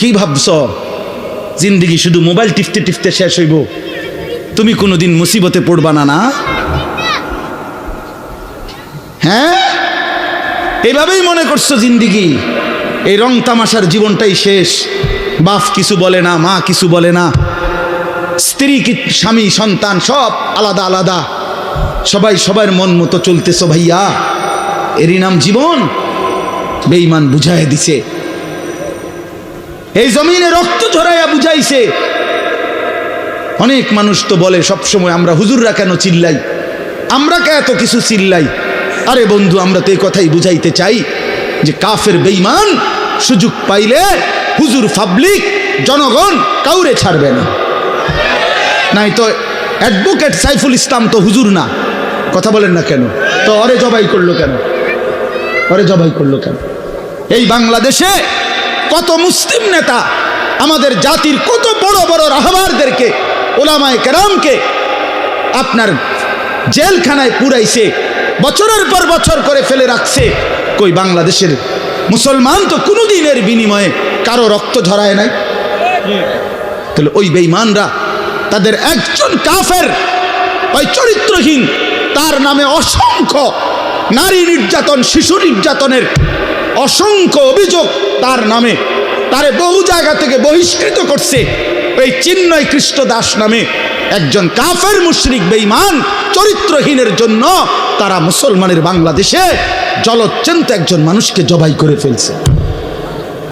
কি ভাবছ? জিন্দিগি শুধু মোবাইল টিপতে টিপতে শেষ হইব। তুমি কোনোদিন মুসিবতে পড়বা না না? হ্যাঁ? এইভাবেই মনে করছ জিন্দিগি? এই রং তামাশার জীবনটাই শেষ। বাপ কিছু বলে না, মা কিছু বলে না। স্ত্রী স্বামী, সন্তান সব আলাদা আলাদা। সবাই সবার মন মতো চলতেছ ভাইয়া। এরই নাম জীবন। বেঈমান বুঝায় দিছে। এই জমিনে রক্ত ঝরাইয়া বুঝাইছে। অনেক মানুষ তো বলে, সবসময় আমরা হুজুররা কেন চিল্লাই? আমরা কে এত কিছু চিল্লাই? আরে বন্ধু, আমরা তো এই কথাই বুঝাইতে চাই যে কাফের বেইমান সুযোগ পাইলে হুজুর পাবলিক, জনগণ কাউরে ছাড়বে না। নাই তো অ্যাডভোকেট সাইফুল ইসলাম তো হুজুর না। কথা বলেন না কেন? তো অরে জবাই করল কেন? অরে জবাই করল কেন? এই বাংলাদেশে কত মুসলিম নেতা আমাদের জাতির কত বড় বড় রাহবারদেরকে ওলামায় কেরামকে আপনার জেলখানায় পুরাইছে, বছরের পর বছর করে ফেলে রাখছে। কই বাংলাদেশের মুসলমান তো কোনো দিনের বিনিময়ে কারও রক্ত ঝরায় নাই। তাহলে ওই বেঈমানরা তাদের একজন কাফের, ওই চরিত্রহীন, তার নামে অসংখ্য নারী নির্যাতন, শিশু নির্যাতনের অসংখ্য অভিযোগ তার নামে, তারে বহু জায়গা থেকে বহিষ্কৃত করছে এই চিন্ময় কৃষ্ণ দাস নামে একজন কাফের মুশরিক বেঈমান চরিত্রহীনের জন্য তারা মুসলমানের বাংলাদেশে জলচ্যন্ত একজন মানুষকে জবাই করে ফেলছে।